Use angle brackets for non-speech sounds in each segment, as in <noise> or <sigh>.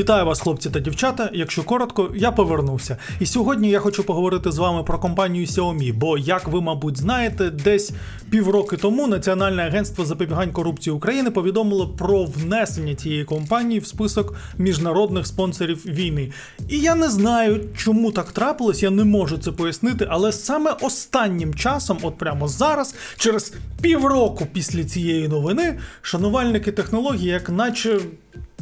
Вітаю вас, хлопці та дівчата. Якщо коротко, я повернувся. І сьогодні я хочу поговорити з вами про компанію Xiaomi, бо, як ви, мабуть, знаєте, десь півроки тому Національне агентство запобігань корупції України повідомило про внесення цієї компанії в список міжнародних спонсорів війни. І я не знаю, чому так трапилось, я не можу це пояснити, але саме останнім часом, от прямо зараз, через півроку після цієї новини, шанувальники технологій, як наче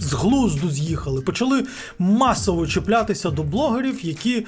з глузду з'їхали, почали масово чіплятися до блогерів, які е,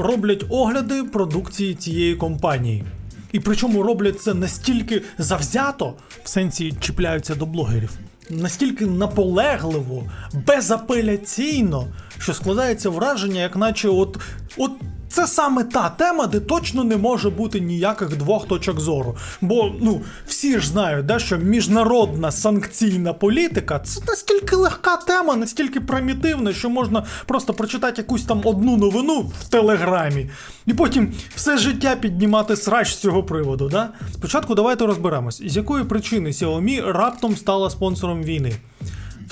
роблять огляди продукції цієї компанії. І причому роблять це настільки завзято, в сенсі чіпляються до блогерів, настільки наполегливо, безапеляційно, що складається враження, як наче от, от це саме та тема, де точно не може бути ніяких двох точок зору. Бо ну всі ж знають, да, що міжнародна санкційна політика це настільки легка тема, настільки примітивна, що можна просто прочитати якусь там одну новину в телеграмі, і потім все життя піднімати срач з цього приводу. Да? Спочатку давайте розберемось, з якої причини Xiaomi раптом стала спонсором війни.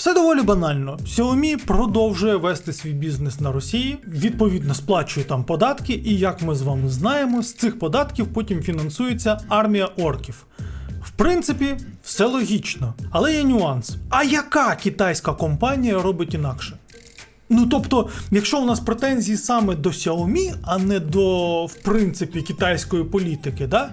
Все доволі банально. Xiaomi продовжує вести свій бізнес на Росії, відповідно сплачує там податки, і як ми з вами знаємо, з цих податків потім фінансується армія орків. В принципі, все логічно, але є нюанс. А яка китайська компанія робить інакше? Ну тобто, якщо у нас претензії саме до Xiaomi, а не до, в принципі, китайської політики, да?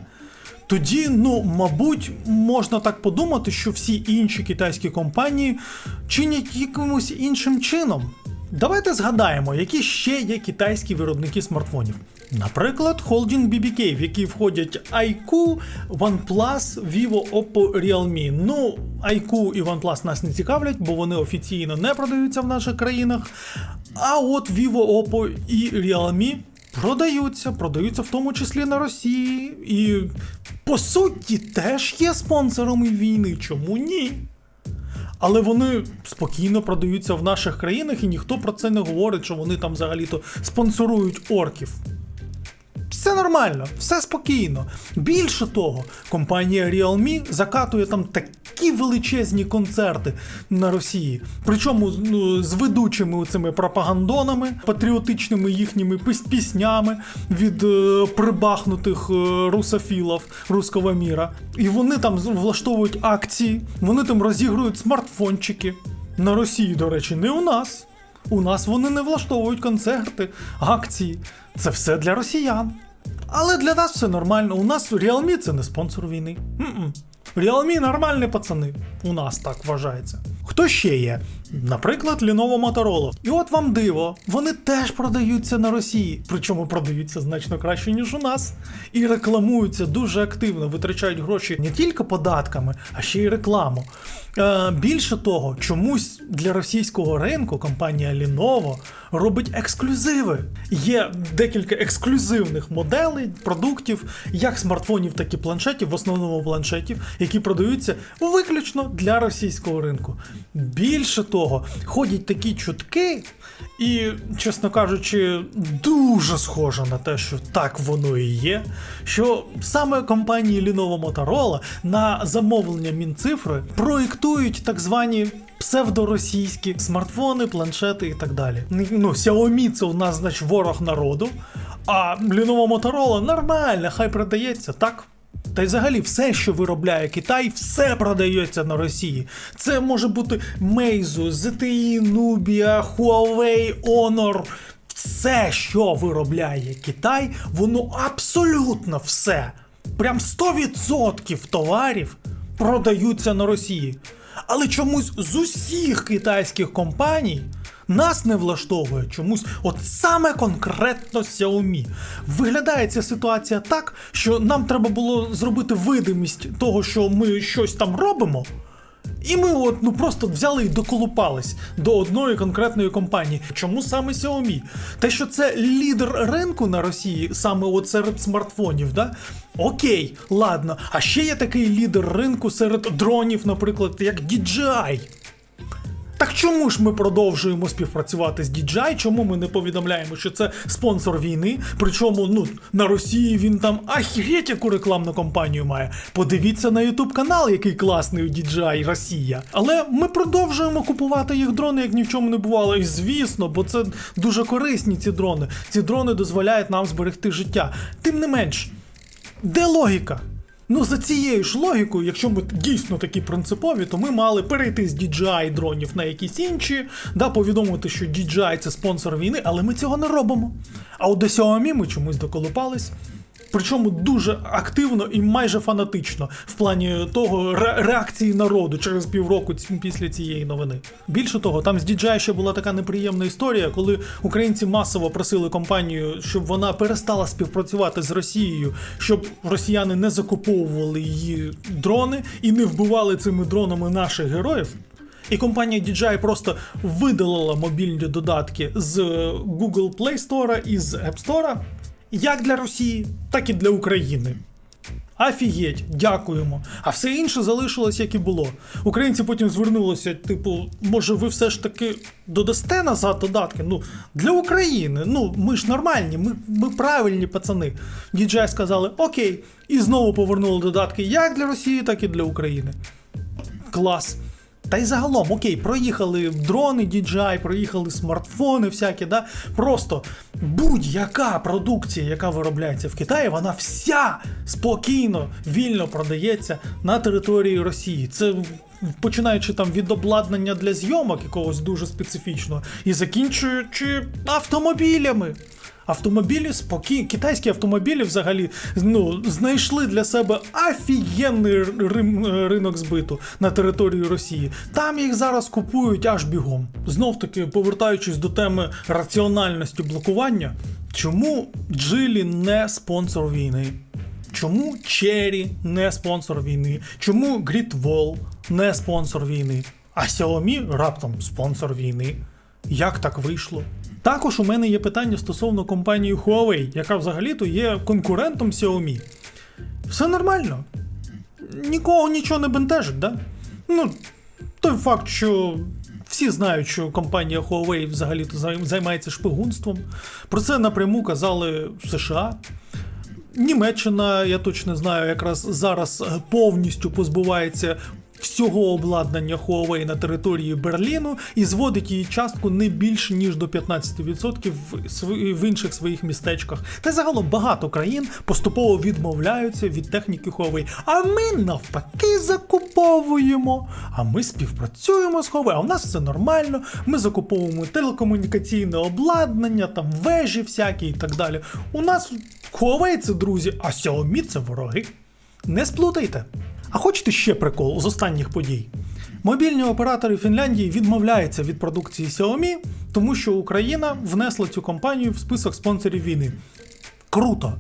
Тоді, ну, мабуть, можна так подумати, що всі інші китайські компанії чинять якимось іншим чином. Давайте згадаємо, які ще є китайські виробники смартфонів. Наприклад, холдинг BBK, в який входять iQOO, OnePlus, Vivo, Oppo, Realme. Ну, iQOO і OnePlus нас не цікавлять, бо вони офіційно не продаються в наших країнах. А от Vivo, Oppo і Realme продаються, продаються в тому числі на Росії. І по суті теж є спонсорами війни. Чому ні? Але вони спокійно продаються в наших країнах, і ніхто про це не говорить, що вони там взагалі-то спонсорують орків. Все нормально, все спокійно. Більше того, компанія Realme закатує там такі величезні концерти на Росії. Причому ну, з ведучими цими пропагандонами, патріотичними їхніми піснями від е, прибахнутих е, русофілів руського міра. І вони там влаштовують акції, вони там розігрують смартфончики. На Росії, до речі, не у нас. У нас вони не влаштовують концерти, акції. Це все для росіян. Але для нас все нормально. У нас Realme це не спонсор війни. М-м. Realme нормальні пацани. У нас так вважається. Хто ще є? Наприклад, Lenovo Motorola. І от вам диво, вони теж продаються на Росії, причому продаються значно краще, ніж у нас. І рекламуються дуже активно, витрачають гроші не тільки податками, а ще й рекламу. Е, більше того, чомусь для російського ринку компанія Lenovo робить ексклюзиви. Є декілька ексклюзивних моделей, продуктів, як смартфонів, так і планшетів, в основному планшетів, які продаються виключно для російського ринку. Більше того, ходять такі чутки, і, чесно кажучи, дуже схоже на те, що так воно і є. Що саме компанії Lenovo Motorola на замовлення Мінцифри проєктують так звані псевдоросійські смартфони, планшети і так далі. Ну, Xiaomi це у нас, значить, ворог народу, а Lenovo Motorola нормально, хай продається, так? Та й взагалі все, що виробляє Китай, все продається на Росії. Це може бути Meizu, ZTE, Nubia, Huawei, Honor. Все, що виробляє Китай, воно абсолютно все. Прям 100% товарів продаються на Росії. Але чомусь з усіх китайських компаній нас не влаштовує чомусь, от саме конкретно Xiaomi. Виглядає ця ситуація так, що нам треба було зробити видимість того, що ми щось там робимо. І ми от ну просто взяли і доколупались до одної конкретної компанії. Чому саме Xiaomi? Те, що це лідер ринку на Росії, саме от серед смартфонів, да? Окей, ладно. А ще є такий лідер ринку серед дронів, наприклад, як DJI. Чому ж ми продовжуємо співпрацювати з DJI? Чому ми не повідомляємо, що це спонсор війни? Причому ну на Росії він там ахігеть яку рекламну кампанію має. Подивіться на YouTube канал, який класний у DJI Росія. Але ми продовжуємо купувати їх дрони, як ні в чому не бувало. І звісно, бо це дуже корисні ці дрони. Ці дрони дозволяють нам зберегти життя. Тим не менш, де логіка? Ну, за цією ж логікою, якщо ми дійсно такі принципові, то ми мали перейти з DJI дронів на якісь інші, да, повідомити, що DJI це спонсор війни, але ми цього не робимо. А от до Xiaomi ми чомусь доколупались. Причому дуже активно і майже фанатично в плані того ре- реакції народу через півроку ці- після цієї новини. Більше того, там з DJI ще була така неприємна історія, коли українці масово просили компанію, щоб вона перестала співпрацювати з Росією, щоб росіяни не закуповували її дрони і не вбивали цими дронами наших героїв. І компанія DJI просто видалила мобільні додатки з Google Play Store і з App Store, як для Росії, так і для України. Афігеть, дякуємо. А все інше залишилось як і було. Українці потім звернулися, типу, може, ви все ж таки додасте назад додатки? Ну, для України. Ну, ми ж нормальні, ми, ми правильні пацани. DJI сказали окей, і знову повернули додатки як для Росії, так і для України. Клас. Та й загалом, окей, проїхали дрони DJI, проїхали смартфони всякі, да? Просто будь-яка продукція, яка виробляється в Китаї, вона вся спокійно, вільно продається на території Росії. Це починаючи там від обладнання для зйомок якогось дуже специфічного, і закінчуючи автомобілями. Автомобілі спокійно, китайські автомобілі взагалі ну, знайшли для себе офігенний ринок збиту на території Росії. Там їх зараз купують аж бігом. Знов таки, повертаючись до теми раціональності блокування, чому Джилі не спонсор війни? Чому Cherry не спонсор війни? Чому Wall не спонсор війни? А Xiaomi раптом спонсор війни? Як так вийшло? Також у мене є питання стосовно компанії Huawei, яка взагалі-то є конкурентом Xiaomi. Все нормально. Нікого нічого не бентежить, да? Ну, той факт, що всі знають, що компанія Huawei взагалі-то займається шпигунством. Про це напряму казали США. Німеччина, я точно знаю, якраз зараз повністю позбувається всього обладнання Huawei на території Берліну і зводить її частку не більше ніж до 15% в, інших своїх містечках. Та загалом багато країн поступово відмовляються від техніки Huawei. А ми навпаки закуповуємо. А ми співпрацюємо з Huawei. А у нас все нормально. Ми закуповуємо телекомунікаційне обладнання, там вежі всякі і так далі. У нас Huawei це друзі, а Xiaomi це вороги. Не сплутайте. А хочете ще прикол з останніх подій? Мобільні оператори Фінляндії відмовляються від продукції Xiaomi, тому що Україна внесла цю компанію в список спонсорів війни. Круто!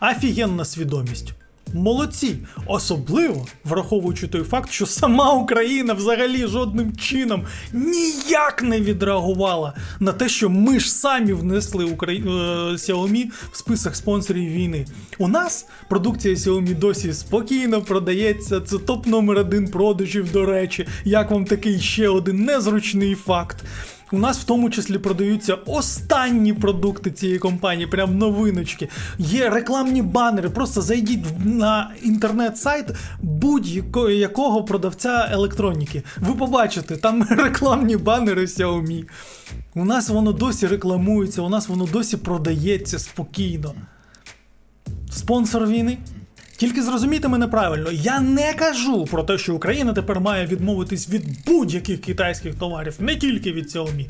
Офігенна свідомість. Молодці, особливо враховуючи той факт, що сама Україна взагалі жодним чином ніяк не відреагувала на те, що ми ж самі внесли Украї... е, Xiaomi в список спонсорів війни. У нас продукція Xiaomi досі спокійно продається. Це топ номер один продажів, до речі. Як вам такий ще один незручний факт? У нас в тому числі продаються останні продукти цієї компанії, прям новиночки. Є рекламні банери. Просто зайдіть на інтернет-сайт будь-якого продавця електроніки. Ви побачите, там <laughs> рекламні банери Xiaomi. У нас воно досі рекламується, у нас воно досі продається спокійно. Спонсор війни? Тільки зрозумійте мене правильно, я не кажу про те, що Україна тепер має відмовитись від будь-яких китайських товарів, не тільки від Xiaomi.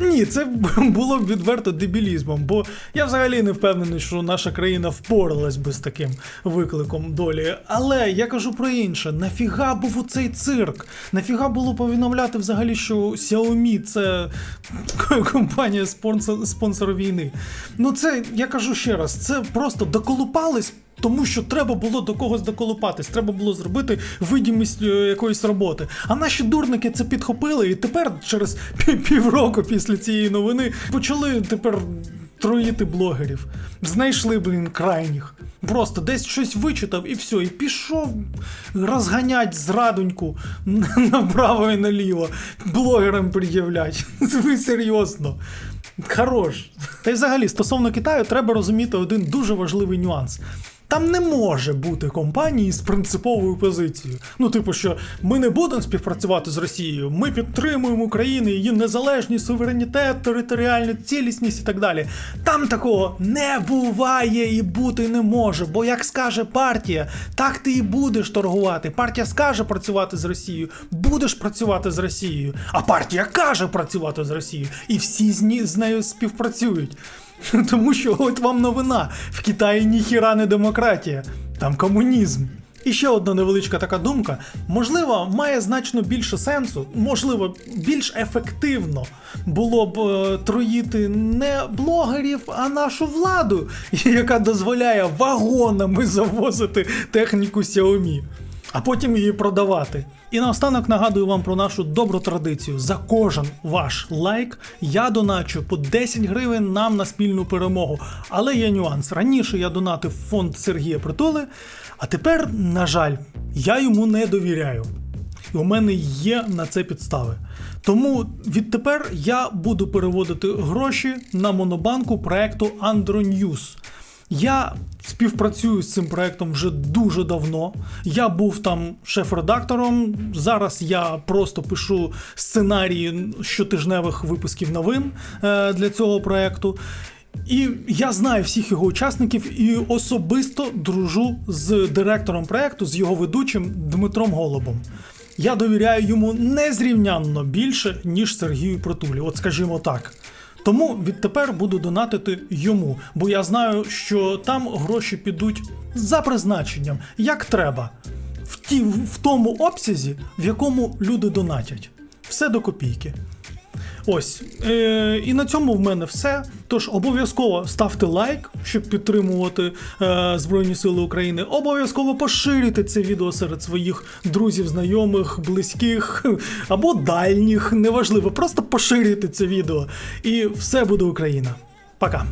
Ні, це <laughs> було б відверто дебілізмом, бо я взагалі не впевнений, що наша країна впоралась би з таким викликом долі. Але я кажу про інше: нафіга був у цей цирк? Нафіга було повідомляти взагалі, що Xiaomi це <laughs> компанія спонсор, спонсор війни? Ну це я кажу ще раз, це просто доколупались. Тому що треба було до когось доколупатись, треба було зробити видімість е, якоїсь роботи. А наші дурники це підхопили, і тепер, через півроку після цієї новини, почали тепер троїти блогерів. Знайшли, блін, крайніх. Просто десь щось вичитав і все, і пішов розганять зрадоньку <laughs> направо і наліво. Блогерам пред'являть. <laughs> Ви серйозно. Хорош. Та й взагалі, стосовно Китаю, треба розуміти один дуже важливий нюанс. Там не може бути компанії з принциповою позицією. Ну, типу, що ми не будемо співпрацювати з Росією, ми підтримуємо Україну, її незалежність, суверенітет, територіальну цілісність і так далі. Там такого не буває і бути не може. Бо як скаже партія, так ти і будеш торгувати. Партія скаже працювати з Росією, будеш працювати з Росією. А партія каже працювати з Росією, і всі з, нею співпрацюють. <laughs> Тому що от вам новина: в Китаї ніхіра не демократія, там комунізм. І ще одна невеличка така думка. Можливо, має значно більше сенсу, можливо, більш ефективно було б е, троїти не блогерів, а нашу владу, <laughs> яка дозволяє вагонами завозити техніку Xiaomi а потім її продавати. І наостанок нагадую вам про нашу добру традицію. За кожен ваш лайк я доначу по 10 гривень нам на спільну перемогу. Але є нюанс. Раніше я донатив фонд Сергія Притули, а тепер, на жаль, я йому не довіряю. І у мене є на це підстави. Тому відтепер я буду переводити гроші на монобанку проекту Andronews. Я співпрацюю з цим проектом вже дуже давно. Я був там шеф-редактором. Зараз я просто пишу сценарії щотижневих випусків новин е, для цього проекту. І я знаю всіх його учасників і особисто дружу з директором проекту, з його ведучим Дмитром Голубом. Я довіряю йому незрівнянно більше, ніж Сергію Притулі. От скажімо так. Тому відтепер буду донатити йому, бо я знаю, що там гроші підуть за призначенням, як треба, в, ті, в тому обсязі, в якому люди донатять. Все до копійки. Ось. Е, і на цьому в мене все. Тож обов'язково ставте лайк, щоб підтримувати е, Збройні Сили України. Обов'язково поширюйте це відео серед своїх друзів, знайомих, близьких <laughs> або дальніх. Неважливо. Просто поширюйте це відео. І все буде Україна. Пока.